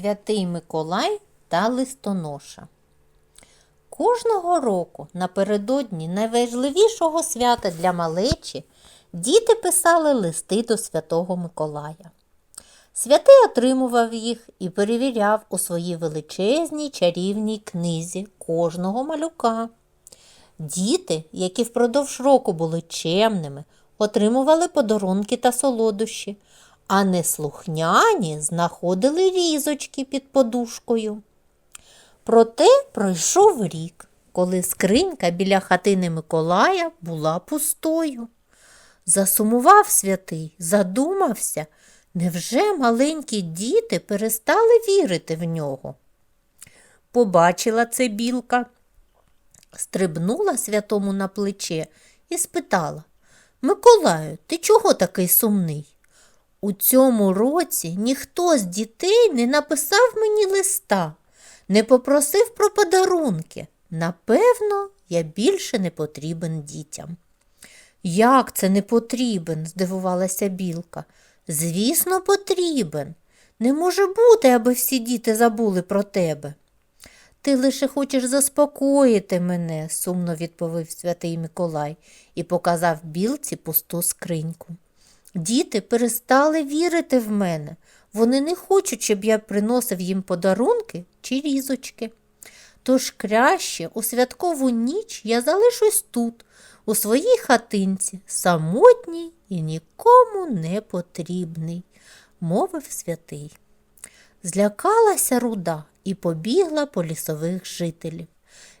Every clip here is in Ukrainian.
Святий Миколай та листоноша. Кожного року напередодні найважливішого свята для малечі діти писали листи до Святого Миколая. Святий отримував їх і перевіряв у своїй величезній чарівній книзі кожного малюка. Діти, які впродовж року були чемними, отримували подарунки та солодощі, а неслухняні знаходили різочки під подушкою. Проте пройшов рік, коли скринька біля хатини Миколая була пустою. Засумував святий, задумався, невже маленькі діти перестали вірити в нього? Побачила це білка, стрибнула святому на плече і спитала Миколаю, ти чого такий сумний? У цьому році ніхто з дітей не написав мені листа, не попросив про подарунки. Напевно, я більше не потрібен дітям. Як це не потрібен? здивувалася білка. Звісно, потрібен. Не може бути, аби всі діти забули про тебе. Ти лише хочеш заспокоїти мене, сумно відповів святий Миколай і показав білці пусту скриньку. Діти перестали вірити в мене. Вони не хочуть, щоб я приносив їм подарунки чи різочки. Тож краще у святкову ніч я залишусь тут, у своїй хатинці, самотній і нікому не потрібний, мовив святий. Злякалася руда і побігла по лісових жителів.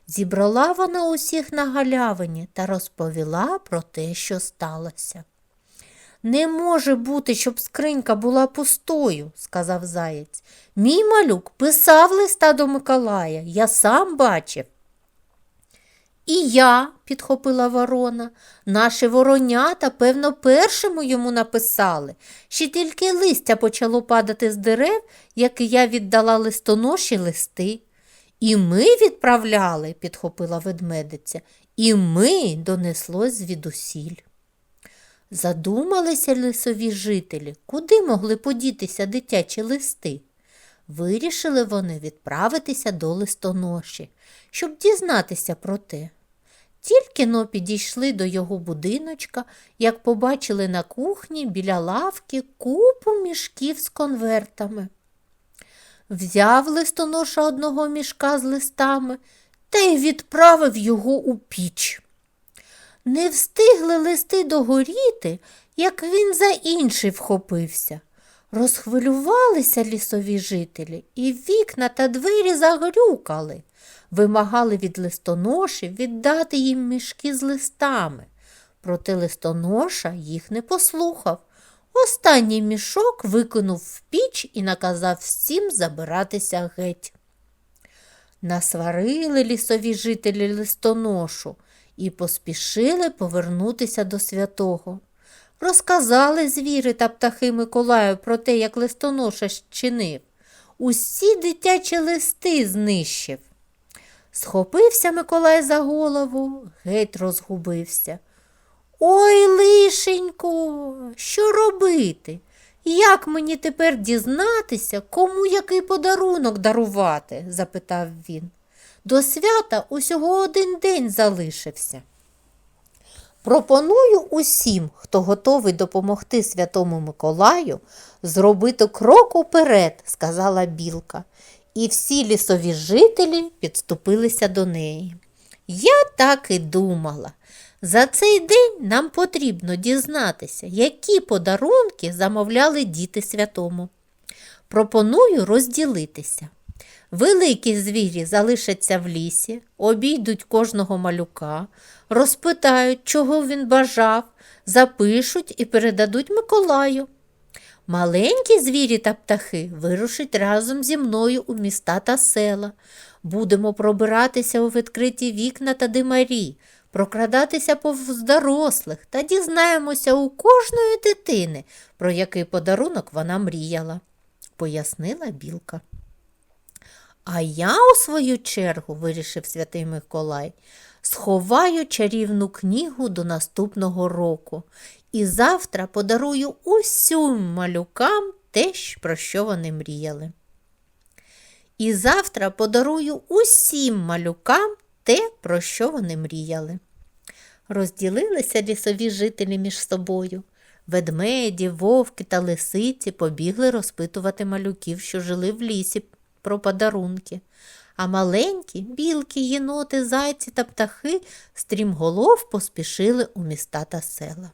Зібрала вона усіх на галявині та розповіла про те, що сталося. Не може бути, щоб скринька була пустою, сказав заєць. Мій малюк писав листа до Миколая, я сам бачив. І я, підхопила ворона, наші воронята, певно, першому йому написали. Ще тільки листя почало падати з дерев, як я віддала листоноші листи. І ми відправляли, підхопила ведмедиця, і ми донеслось звідусіль. Задумалися лісові жителі, куди могли подітися дитячі листи. Вирішили вони відправитися до листоноші, щоб дізнатися про те. Тільки но підійшли до його будиночка, як побачили на кухні біля лавки купу мішків з конвертами. Взяв листоноша одного мішка з листами та й відправив його у піч. Не встигли листи догоріти, як він за інший вхопився. Розхвилювалися лісові жителі, і вікна та двері загрюкали, вимагали від листоношів віддати їм мішки з листами. Проте листоноша їх не послухав. Останній мішок викинув в піч і наказав всім забиратися геть. Насварили лісові жителі листоношу і поспішили повернутися до святого. Розказали звіри та птахи Миколаю про те, як листоноша чинив. Усі дитячі листи знищив. Схопився Миколай за голову, геть розгубився. Ой, лишенько, що робити? Як мені тепер дізнатися, кому який подарунок дарувати? запитав він. До свята усього один день залишився. Пропоную усім, хто готовий допомогти Святому Миколаю, зробити крок уперед, сказала білка, і всі лісові жителі підступилися до неї. Я так і думала. За цей день нам потрібно дізнатися, які подарунки замовляли діти святому. Пропоную розділитися. Великі звірі залишаться в лісі, обійдуть кожного малюка, розпитають, чого він бажав, запишуть і передадуть Миколаю. Маленькі звірі та птахи вирушать разом зі мною у міста та села. Будемо пробиратися у відкриті вікна та димарі, прокрадатися повз дорослих та дізнаємося у кожної дитини, про який подарунок вона мріяла, пояснила білка. А я, у свою чергу, вирішив святий Миколай, сховаю чарівну книгу до наступного року і завтра подарую усім малюкам те, про що вони мріяли. І завтра подарую усім малюкам те, про що вони мріяли. Розділилися лісові жителі між собою. Ведмеді, вовки та лисиці побігли розпитувати малюків, що жили в лісі, про подарунки. А маленькі білки, єноти, зайці та птахи стрімголов поспішили у міста та села.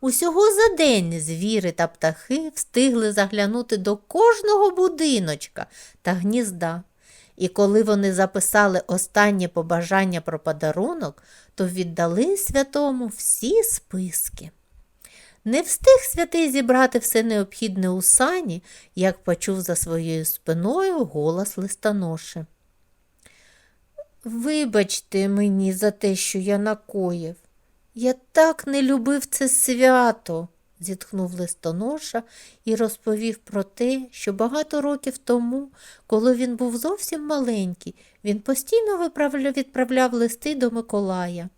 Усього за день звіри та птахи встигли заглянути до кожного будиночка та гнізда. І коли вони записали останнє побажання про подарунок, то віддали святому всі списки. Не встиг святий зібрати все необхідне у сані, як почув за своєю спиною голос листоноши. Вибачте мені за те, що я накоїв. Я так не любив це свято, зітхнув листоноша і розповів про те, що багато років тому, коли він був зовсім маленький, він постійно відправляв листи до Миколая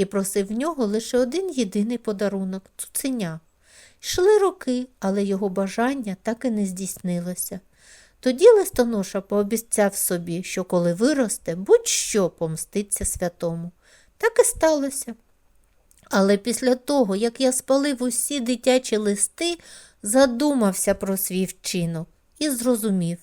і просив в нього лише один єдиний подарунок цуценя. Йшли роки, але його бажання так і не здійснилося. Тоді листоноша пообіцяв собі, що коли виросте, будь-що помститься святому. Так і сталося. Але після того, як я спалив усі дитячі листи, задумався про свій вчинок і зрозумів,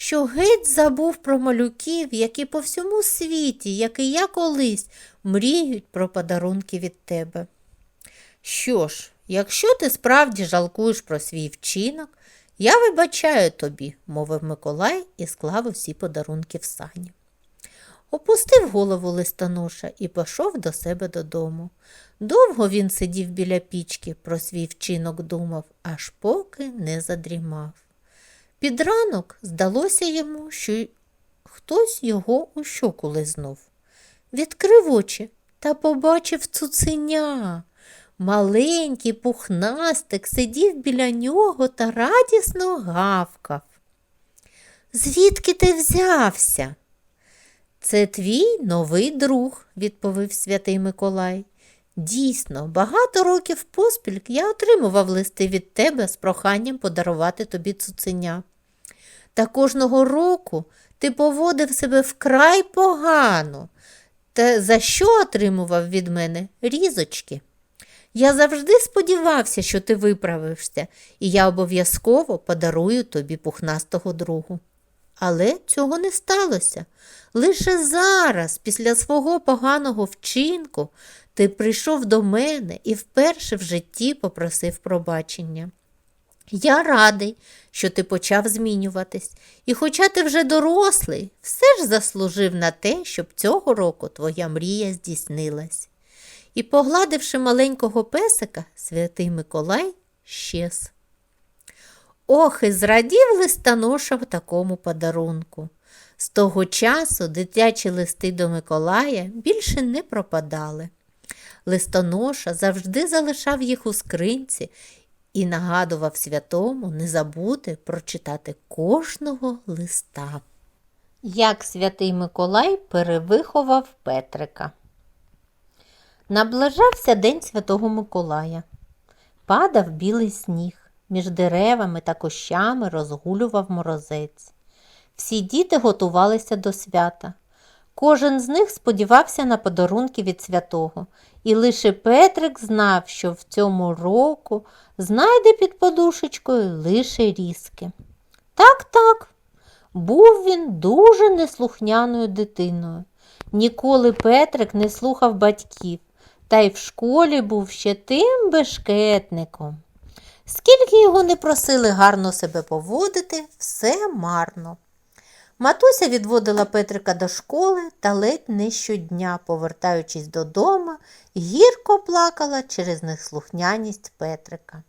що геть забув про малюків, які по всьому світі, як і я колись, мріють про подарунки від тебе. Що ж, якщо ти справді жалкуєш про свій вчинок, я вибачаю тобі, мовив Миколай і склав усі подарунки в сані. Опустив голову листоноша і пішов до себе додому. Довго він сидів біля пічки, про свій вчинок думав, аж поки не задрімав. Під ранок здалося йому, що хтось його у щоку лизнув. Відкрив очі та побачив цуценя. Маленький пухнастик сидів біля нього та радісно гавкав. Звідки ти взявся? Це твій новий друг, відповів святий Миколай. Дійсно, багато років поспіль я отримував листи від тебе з проханням подарувати тобі цуценя. Та кожного року ти поводив себе вкрай погано, та за що отримував від мене різочки. Я завжди сподівався, що ти виправишся, і я обов'язково подарую тобі пухнастого другу. Але цього не сталося. Лише зараз, після свого поганого вчинку, ти прийшов до мене і вперше в житті попросив пробачення. Я радий, що ти почав змінюватись, і, хоча ти вже дорослий, все ж заслужив на те, щоб цього року твоя мрія здійснилась. І, погладивши маленького песика, святий Миколай щез. Ох, і зрадів листоноша в такому подарунку. З того часу дитячі листи до Миколая більше не пропадали. Листоноша завжди залишав їх у скринці і нагадував святому не забути прочитати кожного листа. Як святий Миколай перевиховав Петрика. Наближався день святого Миколая. Падав білий сніг. Між деревами та кущами розгулював морозець. Всі діти готувалися до свята. Кожен з них сподівався на подарунки від святого, і лише Петрик знав, що в цьому року знайде під подушечкою лише різки. Так, так, був він дуже неслухняною дитиною. Ніколи Петрик не слухав батьків, та й в школі був ще тим бешкетником. Скільки його не просили гарно себе поводити, все марно. Матуся відводила Петрика до школи та ледь не щодня, повертаючись додому, гірко плакала через неслухняність Петрика.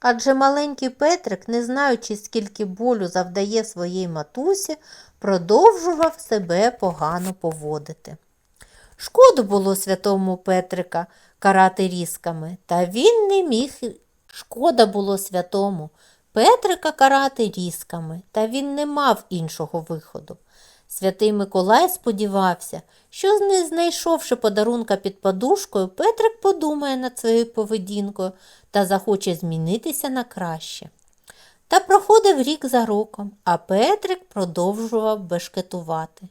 Адже маленький Петрик, не знаючи, скільки болю завдає своїй матусі, продовжував себе погано поводити. Шкоду було святому Петрика карати різками, та він не міг Шкода було святому Петрика карати різками, та він не мав іншого виходу. Святий Миколай сподівався, що, не знайшовши подарунка під подушкою, Петрик подумає над своєю поведінкою та захоче змінитися на краще. Та проходив рік за роком, а Петрик продовжував бешкетувати.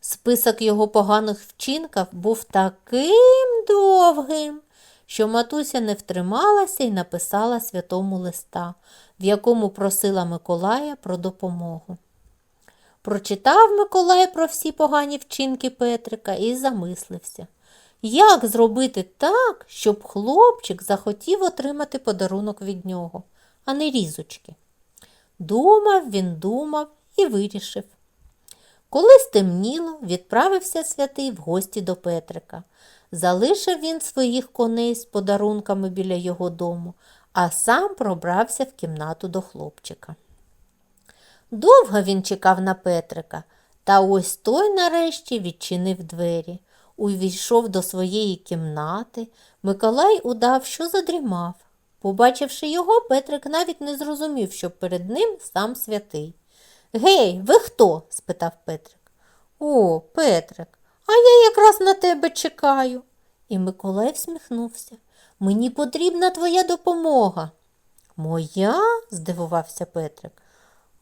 Список його поганих вчинків був таким довгим, що матуся не втрималася і написала святому листа, в якому просила Миколая про допомогу. Прочитав Миколай про всі погані вчинки Петрика і замислився. Як зробити так, щоб хлопчик захотів отримати подарунок від нього, а не різочки? Думав він, думав і вирішив. Коли стемніло, відправився святий в гості до Петрика. Залишив він своїх коней з подарунками біля його дому, а сам пробрався в кімнату до хлопчика. Довго він чекав на Петрика, та ось той нарешті відчинив двері. Увійшов до своєї кімнати. Миколай удав, що задрімав. Побачивши його, Петрик навіть не зрозумів, що перед ним сам святий. Гей, ви хто? спитав Петрик. О, Петрик, а я якраз на тебе чекаю. І Миколай всміхнувся. Мені потрібна твоя допомога. Моя? здивувався Петрик.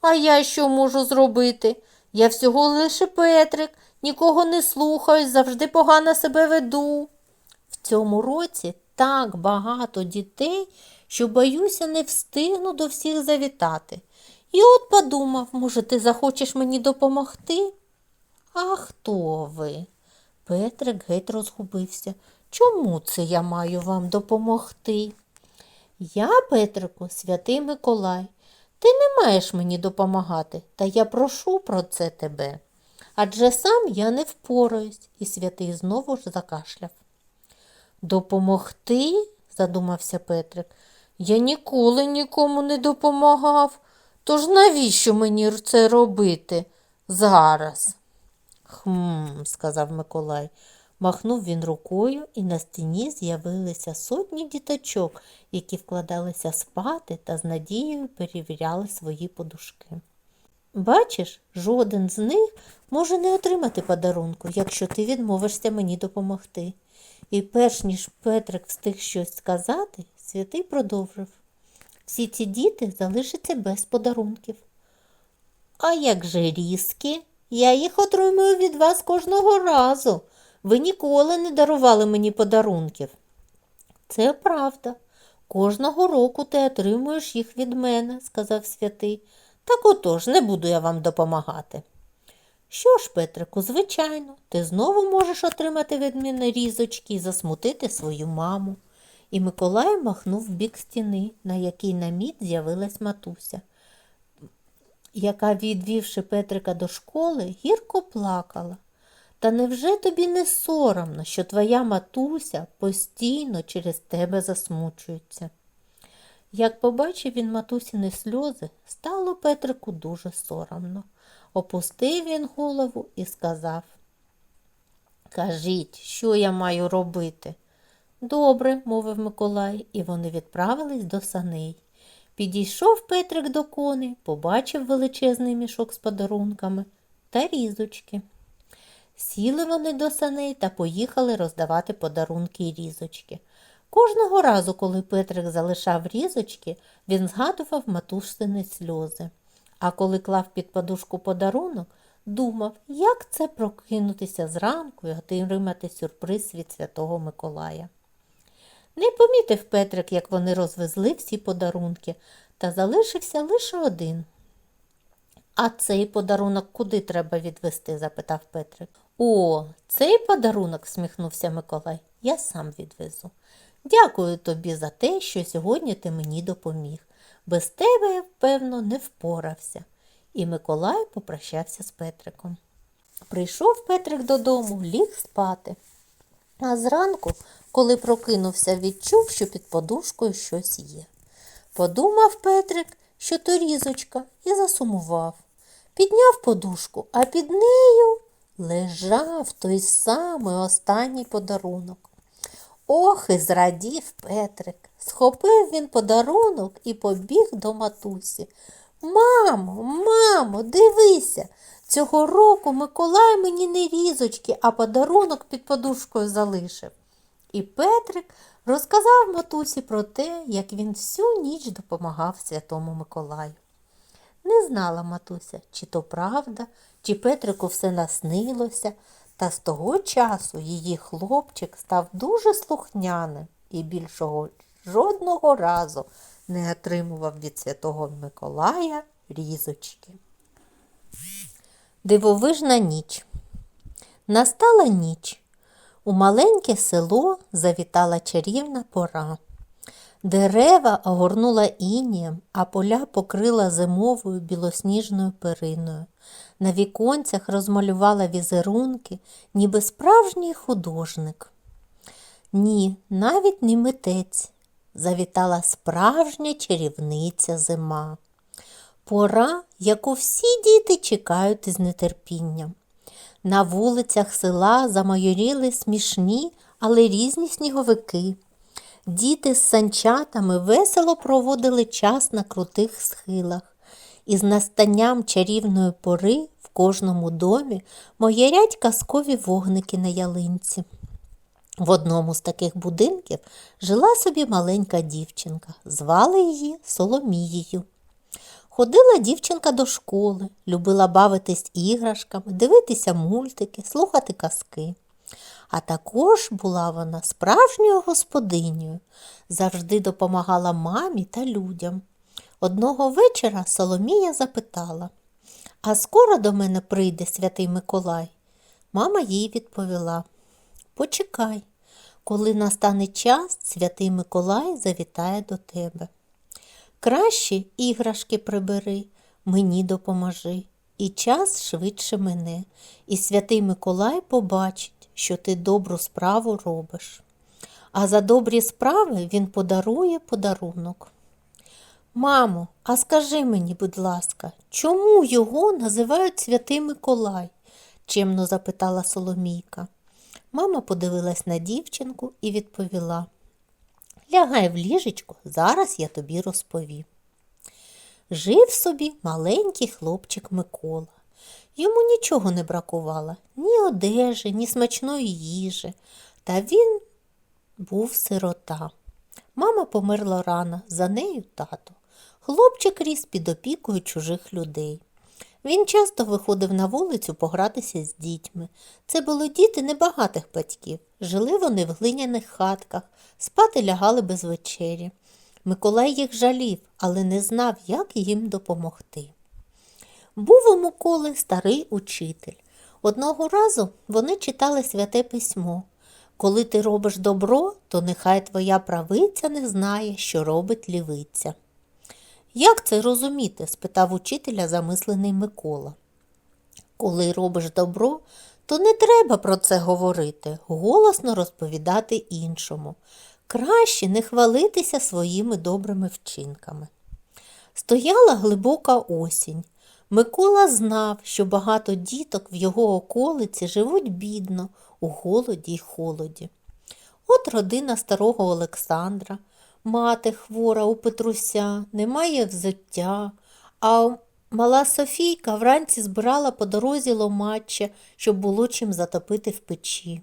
А я що можу зробити? Я всього лише Петрик, нікого не слухаю, завжди погано себе веду. В цьому році так багато дітей, що, боюся, не встигну до всіх завітати. І от подумав, може, ти захочеш мені допомогти? А хто ви? Петрик геть розгубився. Чому це я маю вам допомогти? Я, Петрику, святий Миколай. Ти не маєш мені допомагати, та я прошу про це тебе. Адже сам я не впораюсь, і святий знову ж закашляв. Допомогти? задумався Петрик. Я ніколи нікому не допомагав. Тож навіщо мені це робити зараз? Хм, сказав Миколай. Махнув він рукою, і на стіні з'явилися сотні діточок, які вкладалися спати та з надією перевіряли свої подушки. Бачиш, жоден з них може не отримати подарунку, якщо ти відмовишся мені допомогти. І перш ніж Петрик встиг щось сказати, святий продовжив. Всі ці діти залишаться без подарунків. А як же різки? Я їх отримую від вас кожного разу. Ви ніколи не дарували мені подарунків. Це правда. Кожного року ти отримуєш їх від мене, сказав святий. Так отож, не буду я вам допомагати. Що ж, Петрику, звичайно, ти знову можеш отримати від мене різочки і засмутити свою маму. І Миколай махнув в бік стіни, на якій на мід з'явилась матуся, яка, відвівши Петрика до школи, гірко плакала. Та невже тобі не соромно, що твоя матуся постійно через тебе засмучується? Як побачив він матусіни сльози, стало Петрику дуже соромно. Опустив він голову і сказав Кажіть, що я маю робити? Добре, мовив Миколай, і вони відправились до саней. Підійшов Петрик до коней, побачив величезний мішок з подарунками та різочки. Сіли вони до саней та поїхали роздавати подарунки і різочки. Кожного разу, коли Петрик залишав різочки, він згадував матушини сльози. А коли клав під подушку подарунок, думав, як це прокинутися зранку і отримати сюрприз від Святого Миколая. Не помітив Петрик, як вони розвезли всі подарунки, та залишився лише один. А цей подарунок куди треба відвести? запитав Петрик. О, цей подарунок, всміхнувся Миколай, я сам відвезу. Дякую тобі за те, що сьогодні ти мені допоміг. Без тебе я, певно, не впорався. І Миколай попрощався з Петриком. Прийшов Петрик додому, ліг спати. А зранку, коли прокинувся, відчув, що під подушкою щось є. Подумав Петрик, що то різочка, і засумував. Підняв подушку, а під нею лежав той самий останній подарунок. Ох, і зрадів Петрик. Схопив він подарунок і побіг до матусі. Мамо, мамо, дивися, цього року Миколай мені не різочки, а подарунок під подушкою залишив. І Петрик розказав матусі про те, як він всю ніч допомагав Святому Миколаю. Не знала матуся, чи то правда, чи Петрику все наснилося, та з того часу її хлопчик став дуже слухняним і більшого жодного разу не отримував від святого Миколая різочки. Дивовижна ніч. Настала ніч. У маленьке село завітала чарівна пора. Дерева огорнула інієм, а поля покрила зимовою білосніжною периною. На віконцях розмалювала візерунки, ніби справжній художник. Ні, навіть не митець. Завітала справжня чарівниця зима. Пора, яку всі діти чекають із нетерпінням. На вулицях села замайоріли смішні, але різні сніговики. Діти з санчатами весело проводили час на крутих схилах, і з настанням чарівної пори в кожному домі моярять казкові вогники на ялинці. В одному з таких будинків жила собі маленька дівчинка, звали її Соломією. Ходила дівчинка до школи, любила бавитись іграшками, дивитися мультики, слухати казки. А також була вона справжньою господинею, завжди допомагала мамі та людям. Одного вечора Соломія запитала, а скоро до мене прийде святий Миколай? Мама їй відповіла Почекай, коли настане час, святий Миколай завітає до тебе. Краще іграшки прибери, мені допоможи, і час швидше мене, і святий Миколай побачить, що ти добру справу робиш. А за добрі справи він подарує подарунок. Мамо, а скажи мені, будь ласка, чому його називають святий Миколай? чемно запитала Соломійка. Мама подивилась на дівчинку і відповіла Лягай в ліжечко, зараз я тобі розповім. Жив собі маленький хлопчик Микола. Йому нічого не бракувало, ні одежі, ні смачної їжі. Та він був сирота. Мама померла рано, за нею тато. Хлопчик ріс під опікою чужих людей. Він часто виходив на вулицю погратися з дітьми. Це були діти небагатих батьків. Жили вони в глиняних хатках, спати лягали без вечері. Миколай їх жалів, але не знав, як їм допомогти. Був у Миколи старий учитель. Одного разу вони читали святе письмо. Коли ти робиш добро, то нехай твоя правиця не знає, що робить лівиця. Як це розуміти? спитав учителя замислений Микола. Коли робиш добро, то не треба про це говорити, голосно розповідати іншому. Краще не хвалитися своїми добрими вчинками. Стояла глибока осінь. Микола знав, що багато діток в його околиці живуть бідно, у голоді й холоді. От родина старого Олександра, мати хвора у Петруся, немає взуття, а мала Софійка вранці збирала по дорозі ломаччя, щоб було чим затопити в печі.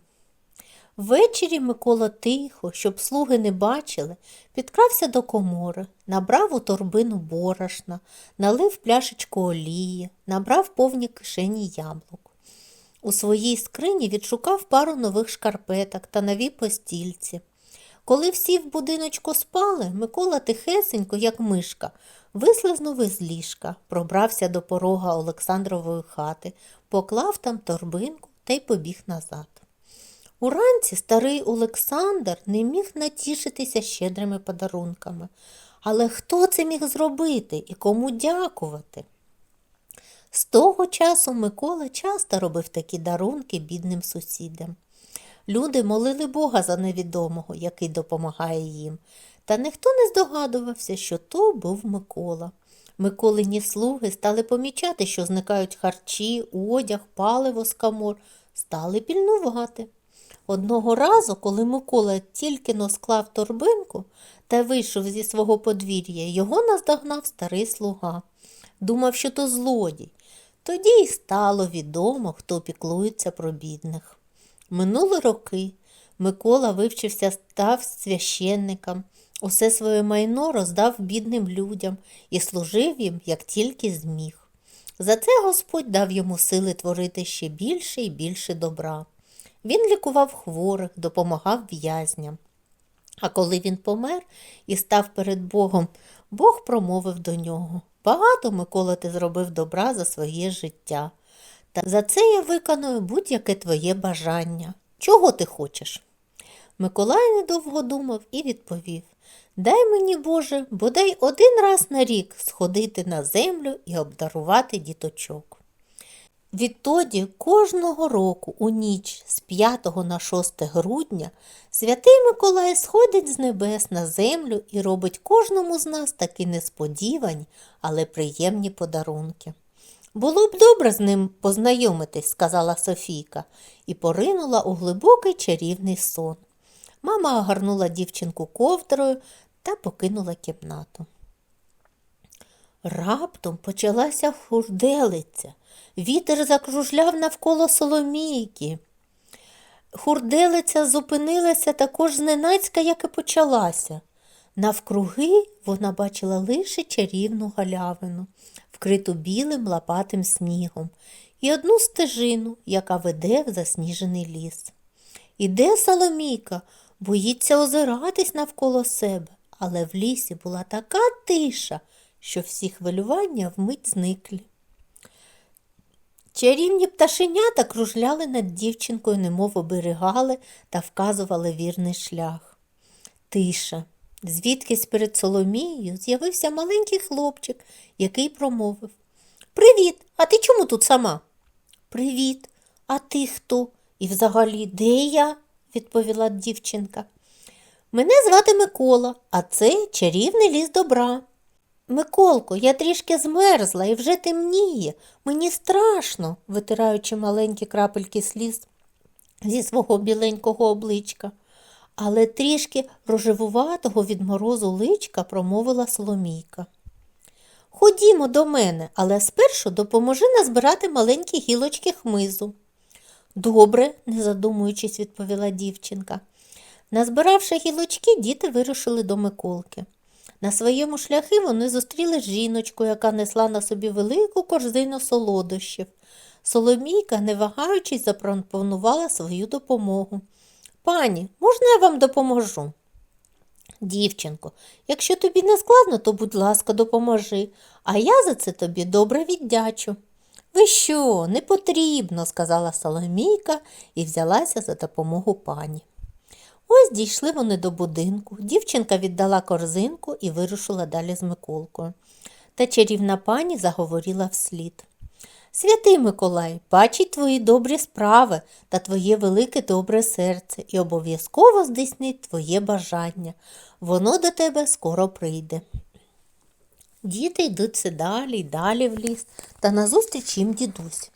Ввечері Микола тихо, щоб слуги не бачили, підкрався до комори, набрав у торбину борошна, налив пляшечку олії, набрав повні кишені яблук. У своїй скрині відшукав пару нових шкарпеток та нові постільці. Коли всі в будиночку спали, Микола тихесенько, як мишка, вислизнув із ліжка, пробрався до порога Олександрової хати, поклав там торбинку та й побіг назад. Уранці старий Олександр не міг натішитися щедрими подарунками. Але хто це міг зробити і кому дякувати? З того часу Микола часто робив такі дарунки бідним сусідам. Люди молили Бога за невідомого, який допомагає їм, та ніхто не здогадувався, що то був Микола. Миколині слуги стали помічати, що зникають харчі, одяг, паливо з камор, стали пільнувати. Одного разу, коли Микола тільки но склав торбинку та вийшов зі свого подвір'я, його наздогнав старий слуга. Думав, що то злодій. Тоді й стало відомо, хто піклується про бідних. Минули роки. Микола вивчився, став священником. Усе своє майно роздав бідним людям і служив їм, як тільки зміг. За це Господь дав йому сили творити ще більше і більше добра. Він лікував хворих, допомагав в'язням. А коли він помер і став перед Богом, Бог промовив до нього Багато, Микола, ти зробив добра за своє життя. Та за це я виконую будь-яке твоє бажання. Чого ти хочеш? Миколай недовго думав і відповів Дай мені, Боже, бодай один раз на рік сходити на землю і обдарувати діточок. Відтоді кожного року у ніч з 5 на 6 грудня святий Миколай сходить з небес на землю і робить кожному з нас такі несподівані, але приємні подарунки. Було б добре з ним познайомитись, сказала Софійка, і поринула у глибокий чарівний сон. Мама огарнула дівчинку ковдрою та покинула кімнату. Раптом почалася хурделиця. Вітер закружляв навколо Соломійки. Хурделиця зупинилася також зненацька, як і почалася. Навкруги вона бачила лише чарівну галявину, вкриту білим лопатим снігом, і одну стежину, яка веде в засніжений ліс. Іде Соломійка, боїться озиратись навколо себе, але в лісі була така тиша, що всі хвилювання вмить зникли. Чарівні пташенята кружляли над дівчинкою, немов оберігали та вказували вірний шлях. Тиша. Звідкись перед Соломією з'явився маленький хлопчик, який промовив Привіт, а ти чому тут сама? Привіт, а ти хто? І взагалі, де я? відповіла дівчинка. Мене звати Микола, а це чарівний ліс добра. Миколко, я трішки змерзла і вже темніє. Мені страшно, витираючи маленькі крапельки сліз зі свого біленького обличка. Але трішки рожевуватого від морозу личка промовила Соломійка. Ходімо до мене, але спершу допоможи назбирати маленькі гілочки хмизу. Добре, не задумуючись, відповіла дівчинка. Назбиравши гілочки, діти вирушили до Миколки. На своєму шляхи вони зустріли жіночку, яка несла на собі велику корзину солодощів. Соломійка, не вагаючись, запропонувала свою допомогу. Пані, можна я вам допоможу? Дівчинко, якщо тобі не складно, то, будь ласка, допоможи, а я за це тобі добре віддячу. Ви що, не потрібно, сказала Соломійка і взялася за допомогу пані. Ось дійшли вони до будинку. Дівчинка віддала корзинку і вирушила далі з Миколкою. Та чарівна пані заговорила вслід. Святий Миколай, бачить твої добрі справи та твоє велике добре серце і обов'язково здійснить твоє бажання. Воно до тебе скоро прийде. Діти йдуть все далі й далі в ліс, та назустріч їм дідусь.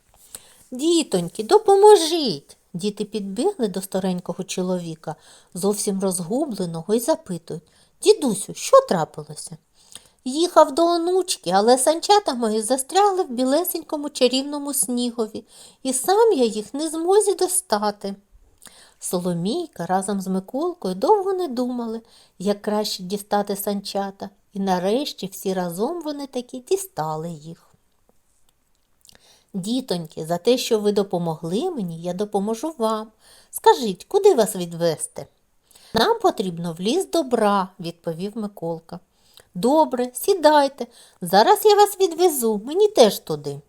Дітоньки, допоможіть. Діти підбігли до старенького чоловіка, зовсім розгубленого, і запитують Дідусю, що трапилося? Їхав до онучки, але санчата мої застрягли в білесенькому чарівному снігові, і сам я їх не змозі достати. Соломійка разом з Миколкою довго не думали, як краще дістати санчата, і нарешті всі разом вони таки дістали їх. Дітоньки, за те, що ви допомогли мені, я допоможу вам. Скажіть, куди вас відвести? Нам потрібно в ліс добра, відповів Миколка. Добре, сідайте. Зараз я вас відвезу, мені теж туди.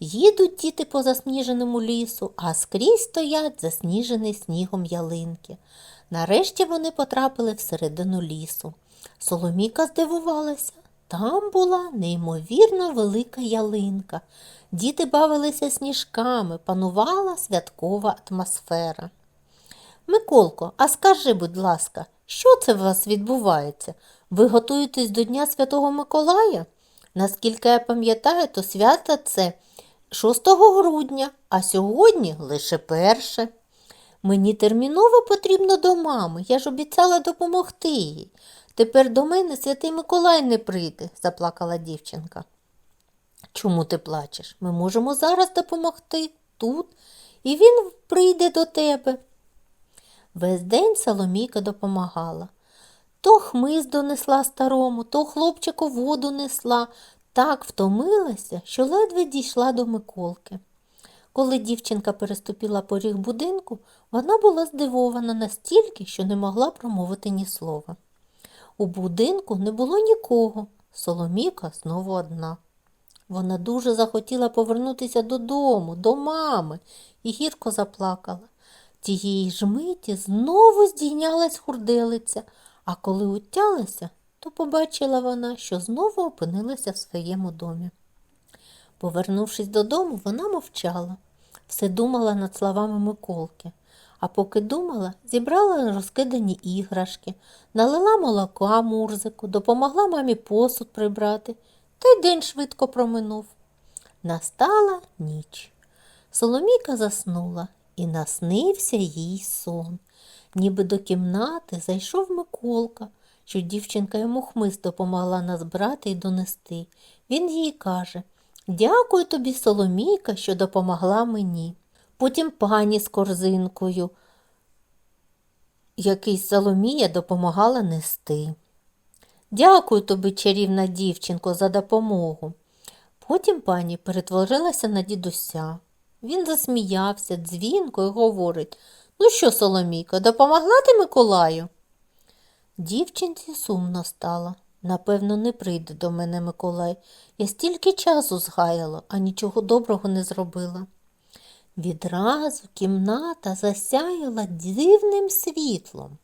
Їдуть діти по засніженому лісу, а скрізь стоять засніжені снігом ялинки. Нарешті вони потрапили всередину лісу. Соломіка здивувалася. Там була неймовірно велика ялинка. Діти бавилися сніжками, панувала святкова атмосфера. Миколко, а скажи, будь ласка, що це у вас відбувається? Ви готуєтесь до Дня Святого Миколая? Наскільки я пам'ятаю, то свято це 6 грудня, а сьогодні лише перше. Мені терміново потрібно до мами, я ж обіцяла допомогти їй. Тепер до мене святий Миколай не прийде, заплакала дівчинка. Чому ти плачеш? Ми можемо зараз допомогти тут, і він прийде до тебе. Весь день Соломійка допомагала. То хмиз донесла старому, то хлопчику воду несла, так втомилася, що ледве дійшла до Миколки. Коли дівчинка переступила поріг будинку, вона була здивована настільки, що не могла промовити ні слова. У будинку не було нікого, Соломіка знову одна. Вона дуже захотіла повернутися додому, до мами, і гірко заплакала. Тієї ж миті знову здійнялась хурделиця, а коли утялася, то побачила вона, що знову опинилася в своєму домі. Повернувшись додому, вона мовчала, все думала над словами Миколки. А поки думала, зібрала розкидані іграшки, налила молока Мурзику, допомогла мамі посуд прибрати, та й день швидко проминув. Настала ніч. Соломійка заснула, і наснився їй сон. Ніби до кімнати зайшов Миколка, що дівчинка йому хмиз допомогла назбирати і донести. Він їй каже Дякую тобі, Соломійка, що допомогла мені. Потім пані з корзинкою, який Соломія допомагала нести. Дякую тобі, чарівна дівчинко, за допомогу. Потім пані перетворилася на дідуся. Він засміявся дзвінко і говорить Ну що, Соломійка, допомогла ти Миколаю? Дівчинці сумно стало. Напевно, не прийде до мене Миколай. Я стільки часу згаяла, а нічого доброго не зробила. Відразу кімната засяяла дивним світлом.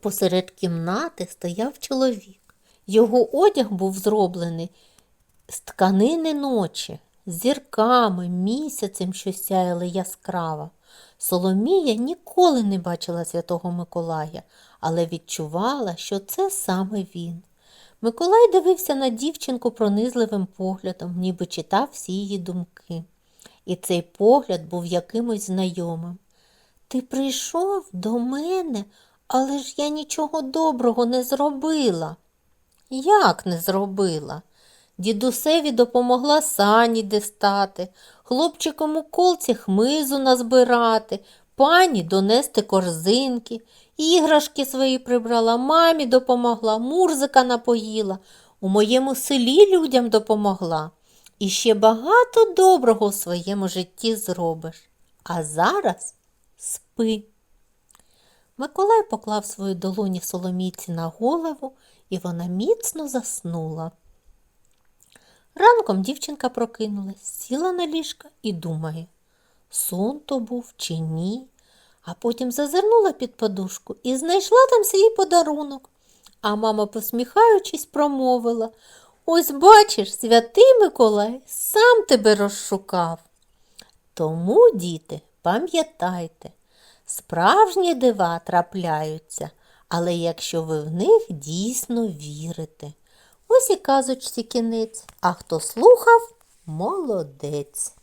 Посеред кімнати стояв чоловік. Його одяг був зроблений з тканини ночі, зірками, місяцем, що сяяли яскраво. Соломія ніколи не бачила святого Миколая, але відчувала, що це саме він. Миколай дивився на дівчинку пронизливим поглядом, ніби читав всі її думки. І цей погляд був якимось знайомим. Ти прийшов до мене, але ж я нічого доброго не зробила. Як не зробила? Дідусеві допомогла сані дістати, хлопчиком у колці хмизу назбирати, пані донести корзинки, іграшки свої прибрала, мамі допомогла, мурзика напоїла, у моєму селі людям допомогла. І ще багато доброго в своєму житті зробиш. А зараз спи. Миколай поклав свої долоні Соломійці на голову, і вона міцно заснула. Ранком дівчинка прокинулась, сіла на ліжка і думає, сон то був чи ні, а потім зазирнула під подушку і знайшла там свій подарунок. А мама, посміхаючись, промовила Ось бачиш, святий Миколай сам тебе розшукав. Тому, діти, пам'ятайте, справжні дива трапляються, але якщо ви в них дійсно вірите. Ось і казочці кінець, а хто слухав, молодець.